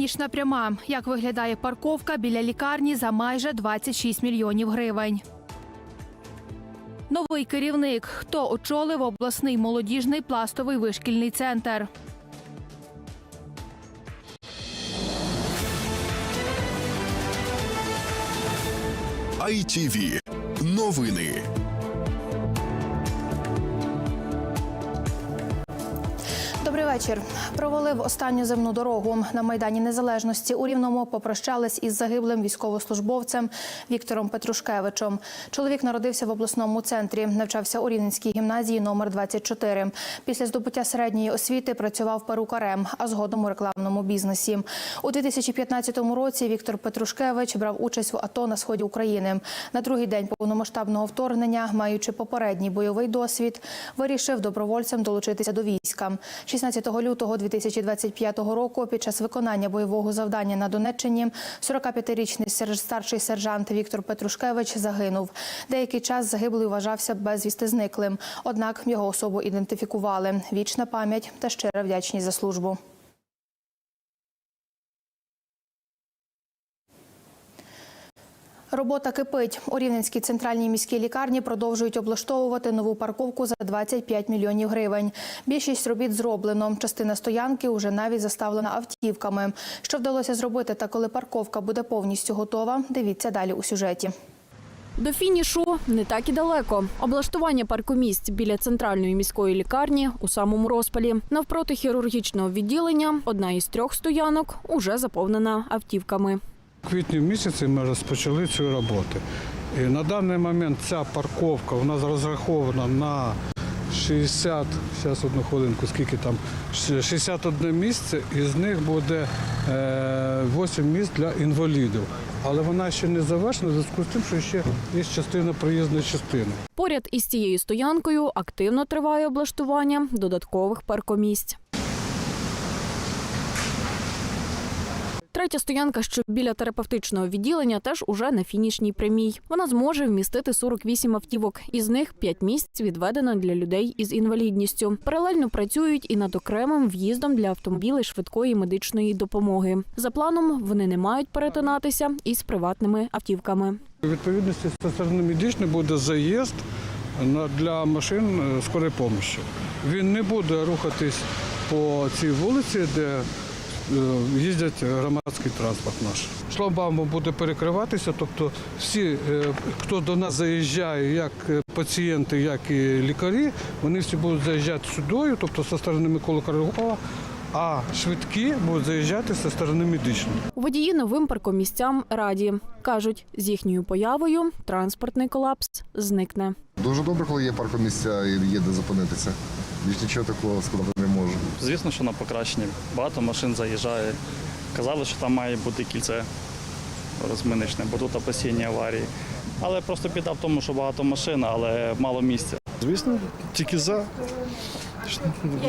Фінішна пряма. Як виглядає парковка біля лікарні за майже 26 мільйонів гривень. Новий керівник. Хто очолив обласний молодіжний пластовий вишкільний центр? ITV. Новини. Вечір. Провалив останню земну дорогу на майдані Незалежності у Рівному. Попрощались із загиблим військовослужбовцем Віктором Петрушкевичем. Чоловік народився в обласному центрі, навчався у Рівненській гімназії номер 24. Після здобуття середньої освіти працював перукарем, а згодом у рекламному бізнесі. У 2015 році Віктор Петрушкевич брав участь в АТО на сході України. На другий день повномасштабного вторгнення, маючи попередній бойовий досвід, вирішив добровольцем долучитися до війська. 16 лютого 2025 року під час виконання бойового завдання на Донеччині 45-річний старший сержант Віктор Петрушкевич загинув. Деякий час загиблий вважався безвісти зниклим. Однак його особу ідентифікували. Вічна пам'ять та щира вдячність за службу. Робота кипить. У Рівненській центральній міській лікарні продовжують облаштовувати нову парковку за 25 мільйонів гривень. Більшість робіт зроблено. Частина стоянки вже навіть заставлена автівками. Що вдалося зробити та коли парковка буде повністю готова, дивіться далі у сюжеті. До фінішу не так і далеко. Облаштування паркомісць біля центральної міської лікарні у самому розпалі. Навпроти хірургічного відділення одна із трьох стоянок уже заповнена автівками. У квітні місяці ми розпочали цю роботу. І на даний момент ця парковка у нас розрахована на 60, зараз одну хвилинку, скільки там, 61 місце, і з них буде е, 8 місць для інвалідів. Але вона ще не завершена в зв'язку з тим, що ще є частина проїзної частини. Поряд із цією стоянкою активно триває облаштування додаткових паркомісць. Третя стоянка, що біля терапевтичного відділення, теж уже на фінішній прямій. Вона зможе вмістити 48 автівок. Із них 5 місць відведено для людей із інвалідністю. Паралельно працюють і над окремим в'їздом для автомобілів швидкої медичної допомоги. За планом вони не мають перетинатися із приватними автівками. У відповідності сторони медичної буде заїзд для машин е, скорої допомоги. Він не буде рухатись по цій вулиці, де їздять громадський транспорт наш. Шлагбаум буде перекриватися, тобто всі, е, хто до нас заїжджає, як е, пацієнти, як і лікарі, вони всі будуть заїжджати сюдою, тобто зі сторони Миколи Карагова, а швидкі будуть заїжджати зі сторони медичної. Водії новим паркомісцям раді кажуть, з їхньою появою транспортний колапс зникне. Дуже добре, коли є паркомісця і є де зупинитися. Більш нічого такого сказати не можу. Звісно, що на покращенні. Багато машин заїжджає. Казали, що там має бути кільце розминичне, бо тут постійні аварії. Але просто біда в тому, що багато машин, але мало місця. Звісно, тільки за.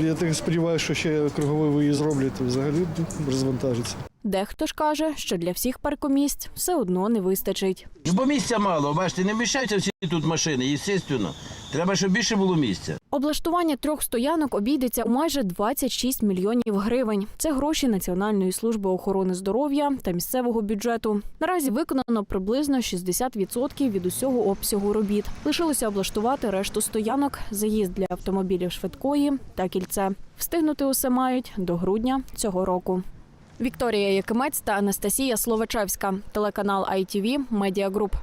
Я так сподіваюся, що ще круговий виїзд зроблять, то взагалі розвантажиться. Дехто ж каже, що для всіх паркомісць все одно не вистачить. Бо місця мало, бачите, не вміщаються всі тут машини, звісно. Треба, щоб більше було місця. Облаштування трьох стоянок обійдеться у майже 26 мільйонів гривень. Це гроші Національної служби охорони здоров'я та місцевого бюджету. Наразі виконано приблизно 60% від усього обсягу робіт. Лишилося облаштувати решту стоянок, заїзд для автомобілів швидкої та кільце. Встигнути усе мають до грудня цього року. Вікторія Якимець та Анастасія Словачевська, телеканал ITV, Медіагруп.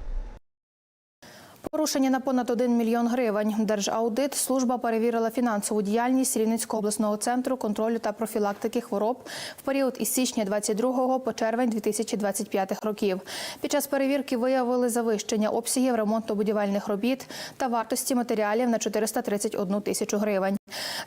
Порушення на понад 1 мільйон гривень. Держаудит служба перевірила фінансову діяльність Рівненського обласного центру контролю та профілактики хвороб в період із січня 22 по червень 2025 років. Під час перевірки виявили завищення обсягів ремонтно-будівельних робіт та вартості матеріалів на 431 тисячу гривень.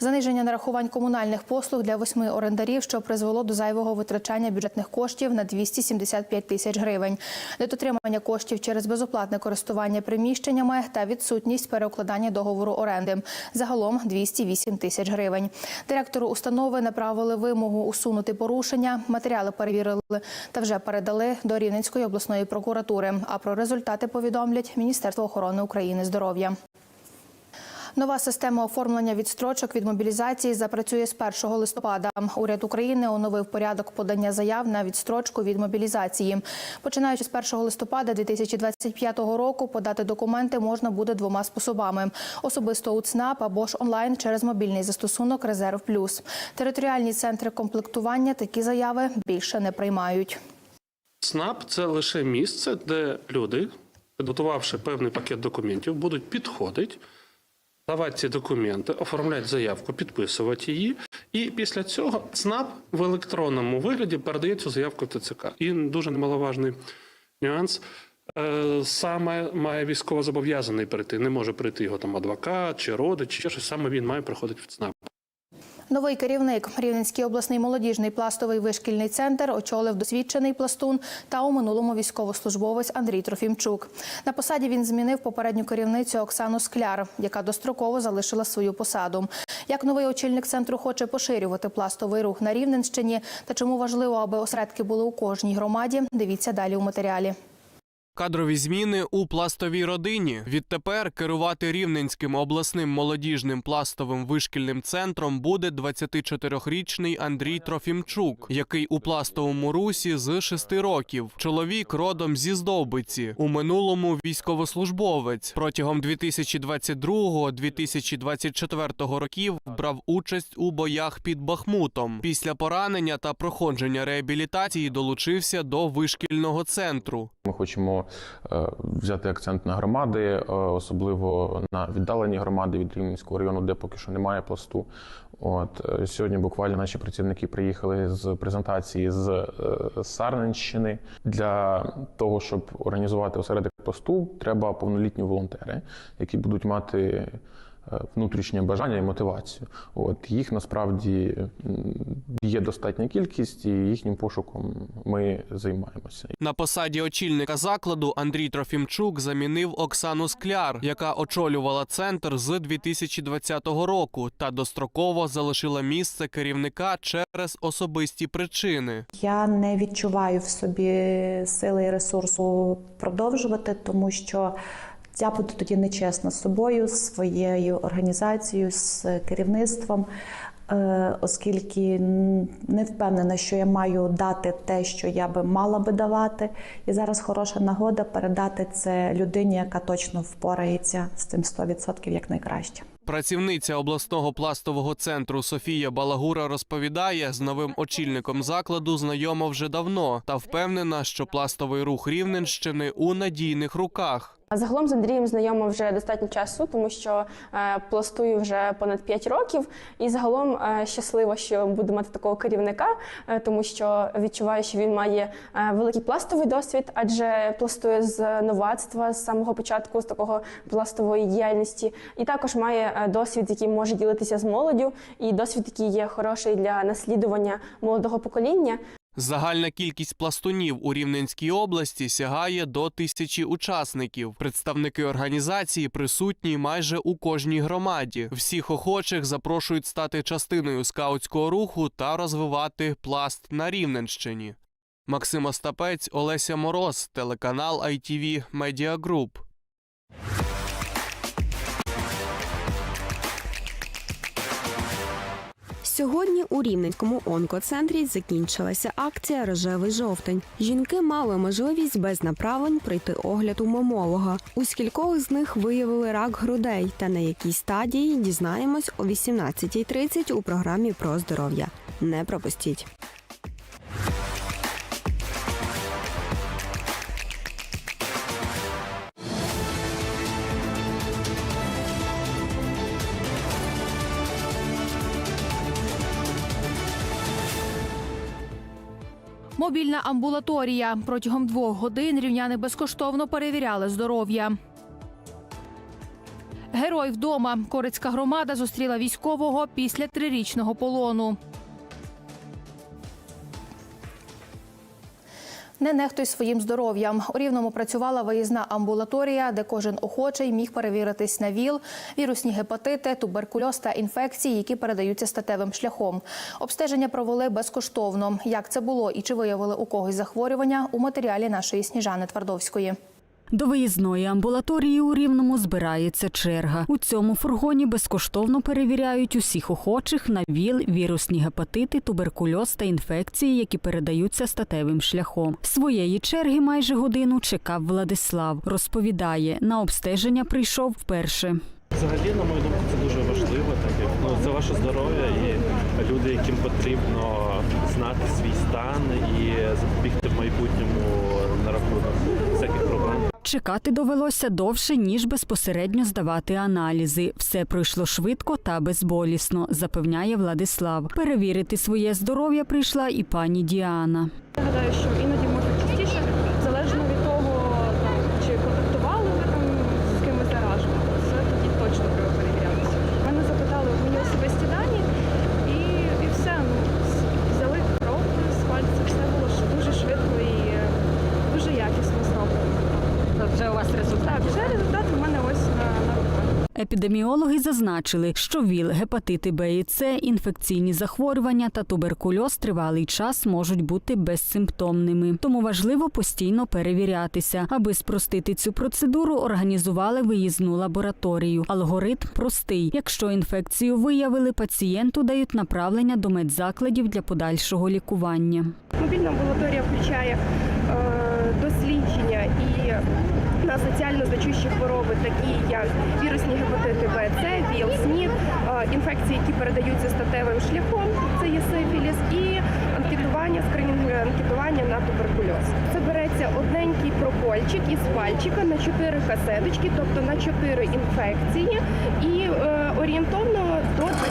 Заниження нарахувань комунальних послуг для восьми орендарів, що призвело до зайвого витрачання бюджетних коштів на 275 тисяч гривень. Недотримання коштів через безоплатне користування приміщеннями та відсутність переукладання договору оренди. Загалом 208 тисяч гривень. Директору установи направили вимогу усунути порушення. Матеріали перевірили та вже передали до Рівненської обласної прокуратури. А про результати повідомлять Міністерство охорони України здоров'я. Нова система оформлення відстрочок від мобілізації запрацює з 1 листопада. Уряд України оновив порядок подання заяв на відстрочку від мобілізації. Починаючи з 1 листопада 2025 року, подати документи можна буде двома способами: особисто у ЦНАП або ж онлайн через мобільний застосунок Резерв Плюс. Територіальні центри комплектування такі заяви більше не приймають. СНАП це лише місце, де люди, підготувавши певний пакет документів, будуть підходити, давати ці документи, оформляти заявку, підписувати її. І після цього ЦНАП в електронному вигляді передає цю заявку ТЦК. І дуже немаловажний нюанс. е, Саме має військовозобов'язаний прийти. Не може прийти його там адвокат чи родич, чи щось саме він має приходити в ЦНАП. Новий керівник Рівненський обласний молодіжний пластовий вишкільний центр очолив досвідчений пластун та у минулому військовослужбовець Андрій Трофімчук. На посаді він змінив попередню керівницю Оксану Скляр, яка достроково залишила свою посаду. Як новий очільник центру хоче поширювати пластовий рух на Рівненщині та чому важливо, аби осередки були у кожній громаді, дивіться далі у матеріалі. Кадрові зміни у пластовій родині. Відтепер керувати Рівненським обласним молодіжним пластовим вишкільним центром буде 24-річний Андрій Трофімчук, який у пластовому русі з 6 років. Чоловік родом зі Здовбиці. У минулому військовослужбовець. Протягом 2022-2024 років брав участь у боях під Бахмутом. Після поранення та проходження реабілітації долучився до вишкільного центру. Ми хочемо взяти акцент на громади, е, особливо на віддалені громади від Рівненського району, де поки що немає пласту. От е, сьогодні буквально наші працівники приїхали з презентації з е, Сарненщини. Для того, щоб організувати осередок пласту, треба повнолітні волонтери, які будуть мати е, внутрішнє бажання і мотивацію. От їх насправді є достатня кількість, і їхнім пошуком ми займаємося. На посаді очільника закладу Андрій Трофімчук замінив Оксану Скляр, яка очолювала центр з 2020 року та достроково залишила місце керівника через особисті причини. Я не відчуваю в собі сили і ресурсу продовжувати, тому що я буду тоді нечесна з собою, з своєю організацією, з керівництвом, е, оскільки не впевнена, що я маю дати те, що я би мала би давати. І зараз хороша нагода передати це людині, яка точно впорається з цим 100% як найкраще. Працівниця обласного пластового центру Софія Балагура розповідає, з новим очільником закладу знайома вже давно та впевнена, що пластовий рух Рівненщини у надійних руках. Загалом з Андрієм знайома вже достатньо часу, тому що е, пластую вже понад 5 років, і загалом е, щаслива, що буду мати такого керівника, е, тому що відчуваю, що він має великий пластовий досвід, адже пластує з новацтва з самого початку, з такого пластової діяльності, і також має досвід, який може ділитися з молоддю, і досвід, який є хороший для наслідування молодого покоління. Загальна кількість пластунів у Рівненській області сягає до тисячі учасників. Представники організації присутні майже у кожній громаді. Всіх охочих запрошують стати частиною скаутського руху та розвивати пласт на Рівненщині. Максим Остапець, Олеся Мороз, телеканал ITV Media Group. Сьогодні у Рівненському онкоцентрі закінчилася акція Рожевий жовтень. Жінки мали можливість без направлень пройти огляд у мамолога. У скількох з них виявили рак грудей, та на якій стадії дізнаємось о 18.30 у програмі про здоров'я. Не пропустіть. Мобільна амбулаторія протягом двох годин рівняни безкоштовно перевіряли здоров'я. Герой вдома. Корицька громада зустріла військового після трирічного полону. Не нехтуй своїм здоров'ям. У Рівному працювала виїзна амбулаторія, де кожен охочий міг перевіритись на ВІЛ, вірусні гепатити, туберкульоз та інфекції, які передаються статевим шляхом. Обстеження провели безкоштовно. Як це було і чи виявили у когось захворювання у матеріалі нашої Сніжани Твардовської. До виїзної амбулаторії у Рівному збирається черга. У цьому фургоні безкоштовно перевіряють усіх охочих на ВІЛ, вірусні гепатити, туберкульоз та інфекції, які передаються статевим шляхом. Своєї черги майже годину чекав Владислав. Розповідає, на обстеження прийшов вперше. Взагалі, на мою думку, це дуже важливо, так як ну, це ваше здоров'я і люди, яким потрібно знати свій стан і запобігти в майбутньому на рахунок всяких. Чекати довелося довше, ніж безпосередньо здавати аналізи. Все пройшло швидко та безболісно, запевняє Владислав. Перевірити своє здоров'я прийшла і пані Діана. Я гадаю, що іноді може частіше, залежно від того, там, чи контактували ви там з кимось зараженим, це тоді точно треба перевірятися. Мене запитали мені особисті дані, і, і все. Ну, с- взяли кров з пальця, все було ш- дуже швидко і е, дуже якісно зроблено. Вже у вас результат? Так, вже результат у мене ось на, на руках. Епідеміологи зазначили, що ВІЛ, гепатити Б і С, інфекційні захворювання та туберкульоз тривалий час можуть бути безсимптомними. Тому важливо постійно перевірятися. Аби спростити цю процедуру, організували виїзну лабораторію. Алгоритм простий. Якщо інфекцію виявили, пацієнту дають направлення до медзакладів для подальшого лікування. Мобільна амбулаторія включає е, дослідження і на соціально значущі хвороби, такі як вірусні гепатити Б, С, ВІЛ, СНІД, інфекції, які передаються статевим шляхом, це є сифіліс, і анкетування, скринінг анкетування на туберкульоз. Це береться одненький прокольчик із пальчика на 4 касеточки, тобто на 4 інфекції, і е, орієнтовно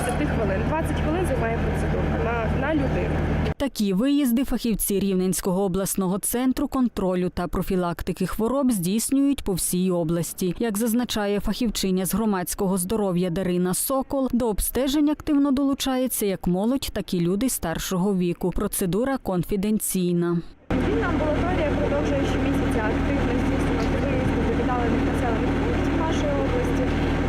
до 20 хвилин. 20 хвилин займає процедура на, на людину. Такі виїзди фахівці Рівненського обласного центру контролю та профілактики хвороб здійснюють по всій області. Як зазначає фахівчиня з громадського здоров'я Дарина Сокол, до обстежень активно долучається як молодь, так і люди старшого віку. Процедура конфіденційна. Мобільна амбулаторія продовжує щомісяця активно здійснювати виїзди до віддалених населених пунктів нашої області,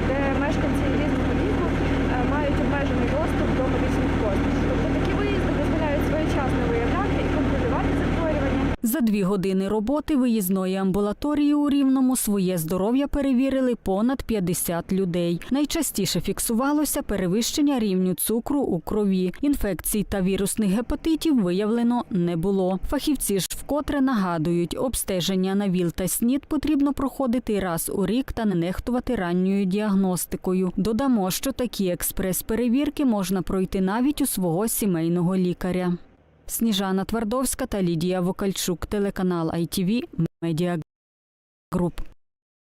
де мешканці різного віку е, мають обмежений доступ до медичних послуг. Тобто такі виїзди дозволяють своєчасно виявляти і контролювати захворювання. За дві години роботи виїзної амбулаторії у Рівному своє здоров'я перевірили понад 50 людей. Найчастіше фіксувалося перевищення рівню цукру у крові. Інфекцій та вірусних гепатитів виявлено не було. Фахівці ж вкотре нагадують, обстеження на ВІЛ та СНІД потрібно проходити раз у рік та не нехтувати ранньою діагностикою. Додамо, що такі експрес-перевірки можна пройти навіть у свого сімейного лікаря. Сніжана Твардовська та Лідія Вокальчук, телеканал ITV, Медіа Груп.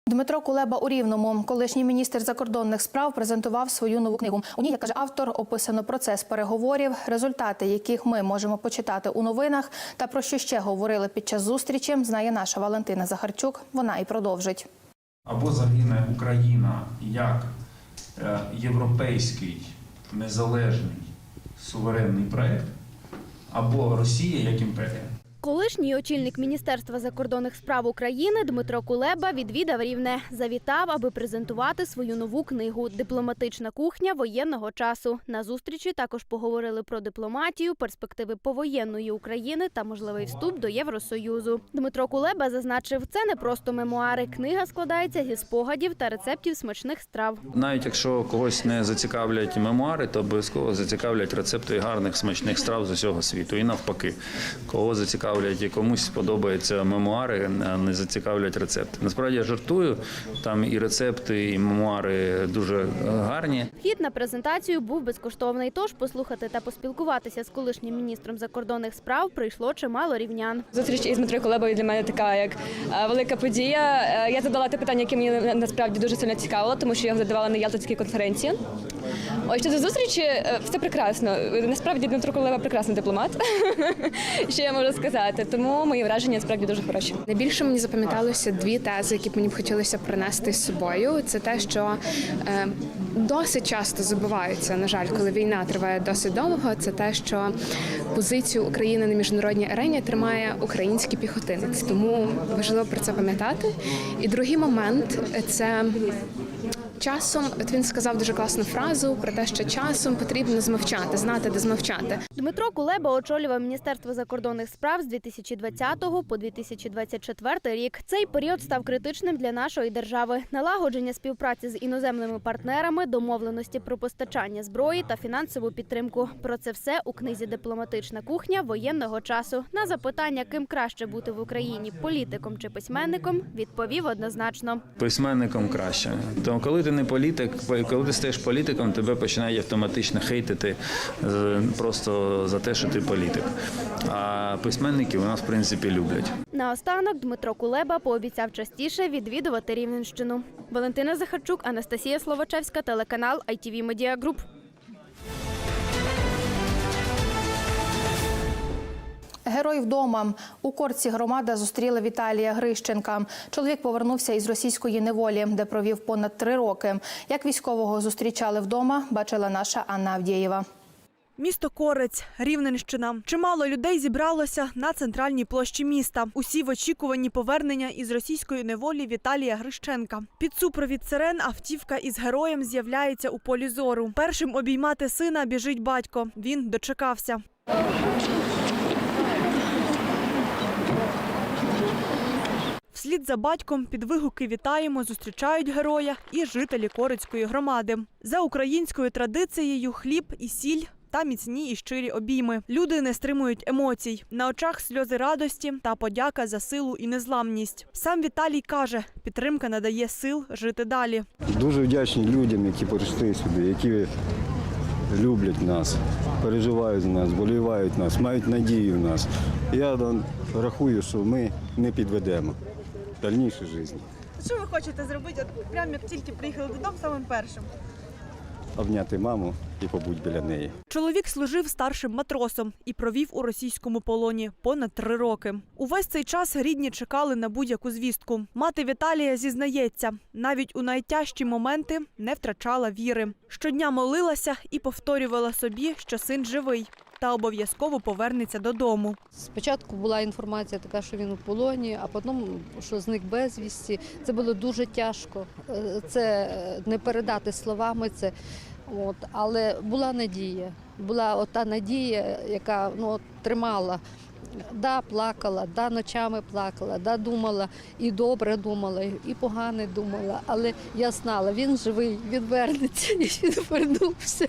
Дмитро Кулеба у Рівному, колишній міністр закордонних справ, презентував свою нову книгу. У ній, як каже автор, описано процес переговорів, результати яких ми можемо почитати у новинах, та про що ще говорили під час зустрічі, знає наша Валентина Захарчук. Вона і продовжить. або загине Україна як е, європейський незалежний суверенний проект, або Росія як імперія. Колишній очільник Міністерства закордонних справ України Дмитро Кулеба відвідав рівне. Завітав, аби презентувати свою нову книгу Дипломатична кухня воєнного часу. На зустрічі також поговорили про дипломатію, перспективи повоєнної України та можливий вступ до Євросоюзу. Дмитро Кулеба зазначив, це не просто мемуари. Книга складається зі спогадів та рецептів смачних страв. Навіть якщо когось не зацікавлять мемуари, то обов'язково зацікавлять рецепти гарних смачних страв з усього світу. І навпаки, кого зацікавлять і комусь сподобаються мемуари, а не зацікавлять рецепти. Насправді я жартую, там і рецепти, і мемуари дуже гарні. Вхід на презентацію був безкоштовний. Тож послухати та поспілкуватися з колишнім міністром закордонних справ прийшло чимало рівнян. Зустріч із Дмитрою Кулебою для мене така як е, велика подія. Е, Я задала те питання, яке мені насправді дуже сильно цікавило, тому що я його задавала на Ялтинській конференції. Ось щодо зустрічі, е, все прекрасно. Насправді Дмитро Кулеба прекрасний дипломат. Що я можу сказати? Тому мої враження справді дуже хороші. Найбільше мені запам'яталося дві тези, які б мені б хотілося принести з собою. Це те, що е, досить часто забуваються, на жаль, коли війна триває досить довго. Це те, що позицію України на міжнародній арені тримає український піхотинець. Тому важливо про це пам'ятати. І другий момент це. Часом от він сказав дуже класну фразу про те, що часом потрібно змовчати, знати, де змовчати. Дмитро Кулеба очолював Міністерство закордонних справ з з 2020 по 2024 рік. Цей період став критичним для нашої держави. Налагодження співпраці з іноземними партнерами, домовленості про постачання зброї та фінансову підтримку. Про це все у книзі Дипломатична кухня воєнного часу. На запитання, ким краще бути в Україні політиком чи письменником, відповів однозначно. Письменником краще. Тому коли ти не політик, коли ти стаєш політиком, тебе починають автоматично хейтити е, просто за те, що ти політик. А письменників у нас в принципі люблять. Наостанок Дмитро Кулеба пообіцяв частіше відвідувати Рівненщину. Валентина Захарчук, Анастасія Словачевська, телеканал ITV Media Group. Герой вдома у корці громада зустріла Віталія Грищенка. Чоловік повернувся із російської неволі, де провів понад три роки. Як військового зустрічали вдома, бачила наша Анна Авдєєва. Місто Корець, Рівненщина. Чимало людей зібралося на центральній площі міста. Усі в очікуванні повернення із російської неволі Віталія Грищенка. Під супровід сирен автівка із героєм з'являється у полі зору. Першим обіймати сина біжить батько. Він дочекався. Вслід за батьком під вигуки вітаємо зустрічають героя і жителі Корицької громади. За українською традицією хліб і сіль. Та міцні і щирі обійми. Люди не стримують емоцій. На очах сльози радості та подяка за силу і незламність. Сам Віталій каже, підтримка надає сил жити далі. Дуже вдячні людям, які прийшли сюди, які люблять нас, переживають за нас, болівають нас, мають надію в нас. Я рахую, що ми не підведемо в жизни. Що ви хочете зробити? От прямо як тільки приїхали додому, самим першим. Обняти маму і побути біля неї. Чоловік служив старшим матросом і провів у російському полоні понад три роки. Увесь цей час рідні чекали на будь-яку звістку. Мати Віталія зізнається, навіть у найтяжчі моменти не втрачала віри. Щодня молилася і повторювала собі, що син живий та обов'язково повернеться додому. Спочатку була інформація така, що він у полоні, а потім, що зник безвісті. Це було дуже тяжко. Е, Це е, не передати словами. Це от, але була надія. Була ота надія, яка ну, тримала. Да, плакала, да, ночами плакала, да, думала і добре думала, і погане думала. Але я знала, він живий, він вернеться, і він вернувся.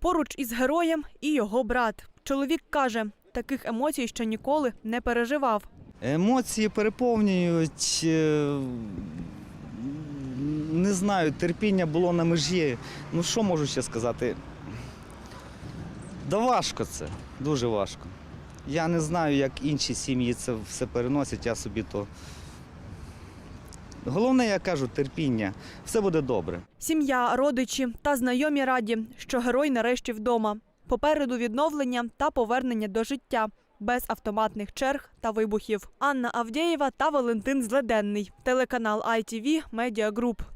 Поруч із героєм і його брат. Чоловік каже, таких емоцій ще ніколи не переживав. Емоції переповнюють. Не знаю, терпіння було на межі. Ну що можу ще сказати? Да важко це, дуже важко. Я не знаю, як інші сім'ї це все переносять, я собі то. Головне, я кажу, терпіння. Все буде добре. Сім'я, родичі та знайомі раді, що герой нарешті вдома. Попереду відновлення та повернення до життя без автоматних черг та вибухів. Анна Авдєєва та Валентин Зледенний. Телеканал ITV Media Group.